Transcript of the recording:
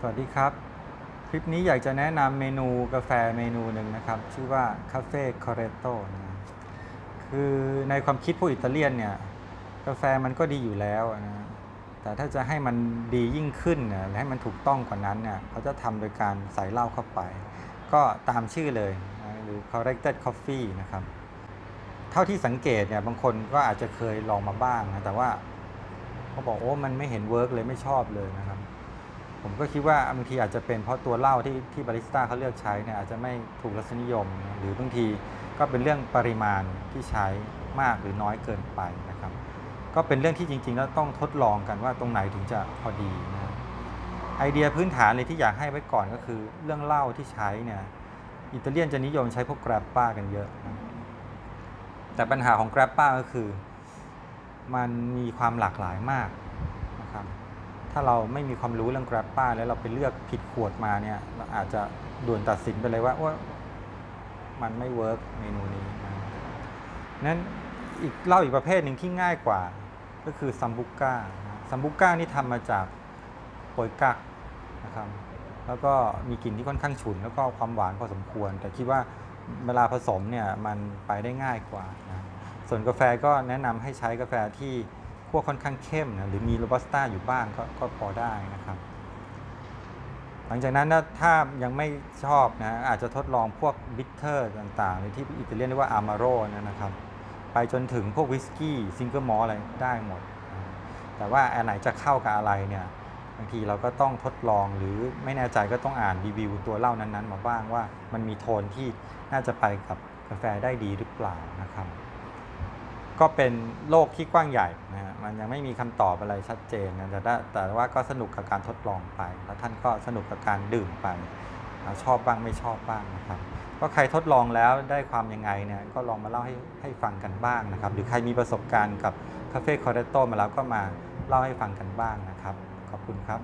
สวัสดีครับ คลิปนี้อยากจะแนะนำเมนูกาแฟเมนูหนึ่งนะครับ ชื่อว่าคาเฟ่คอเรโตนะคือในความคิดพวกอิตาเลียนเนี่ย กาแฟมันก็ดีอยู่แล้วนะแต่ถ้าจะให้มันดียิ่งขึ้นนี่ยและให้มันถูกต้องกว่านั้นเนี่ยเขาจะทำโดยการใส่เหล้าเข้าไป ก็ตามชื่อเลยนะหรือ corrected coffee นะครับ เท่าที่สังเกตเนี่ยบางคนก็อาจจะเคยลองมาบ้างนะแต่ว่าเขาบอกโอ้มันไม่เห็นเวิร์กเลยไม่ชอบเลยนะครับ ผมก็คิดว่าบางทีอาจจะเป็นเพราะตัวเหล้าที่ที่บาริสต้าเขาเลือกใช้เนี่ยอาจจะไม่ถูกรสนิยม หรือบางทีก็เป็นเรื่องปริมาณที่ใช้มากหรือน้อยเกินไปนะครับ ก็เป็นเรื่องที่จริง ๆ แล้วต้องทดลองกันว่าตรงไหนถึงจะพอดีนะไอเดียพื้นฐานเลยที่อยากให้ไว้ก่อนก็คือเรื่องเหล้าที่ใช้เนี่ยอิตาเลียนจะนิยมใช้พวกแกรปป้ากันเยอะนะแต่ปัญหาของแกรปป้าก็คือ มันมีความหลากหลายมาก ถ้าเราไม่มีความรู้เรื่อง Grab ป้าแล้วเราไปเลือกผิดขวดมาเนี่ยเราอาจจะด่วนตัดสินไปเลยว่าว่ามันไม่เวิร์กเมนูนี้นั้นอีกเหล้าอีกประเภทหนึ่งที่ง่ายกว่า ก็คือซัมบุก้าซัมบุก้านี่ทำมาจากโปยกักนะครับแล้วก็มีกลิ่นที่ค่อนข้างฉุน แล้วก็ความหวานพอสมควร แต่คิดว่าเวลาผสมเนี่ยมันไปได้ง่ายกว่านะส่วนกาแฟก็แนะนำให้ใช้กาแฟที่ คั่วค่อนข้างเข้มนะหรือมีโรบัสต้าอยู่บ้างก็ก็พอได้นะครับ หลังจากนั้นนะถ้ายังไม่ชอบนะอาจจะทดลองพวกบิทเทอร์ต่างๆหรือที่อิตาเลียนเรียกว่าอามาโรนะครับ ไปจนถึงพวกวิสกี้ซิงเกิลมอลอะไรได้หมด แต่ว่าอันไหนจะเข้ากับอะไรเนี่ยบางทีเราก็ต้องทดลองหรือไม่แน่ใจก็ต้องอ่านรีวิวตัวเหล้านั้นๆ มาบ้างว่ามันมีโทนที่น่าจะไปกับกาแฟได้ดีหรือเปล่านะครับ ก็เป็นโลกที่กว้างใหญ่นะฮะมันยังไม่มีคำตอบอะไรชัดเจนนะแต่แต่ว่าก็สนุกกับการทดลองไป แล้วท่านก็สนุกกับการดื่มไปชอบบ้างไม่ชอบบ้างนะครับก็ใครทดลองแล้วได้ความยังไงเนี่ยก็ลองมาเล่าให้ให้ฟังกันบ้างนะครับ หรือใครมีประสบการณ์กับคาเฟ่คอร์เรโตมาแล้วก็มาเล่าให้ฟังกันบ้างนะครับ ขอบคุณครับ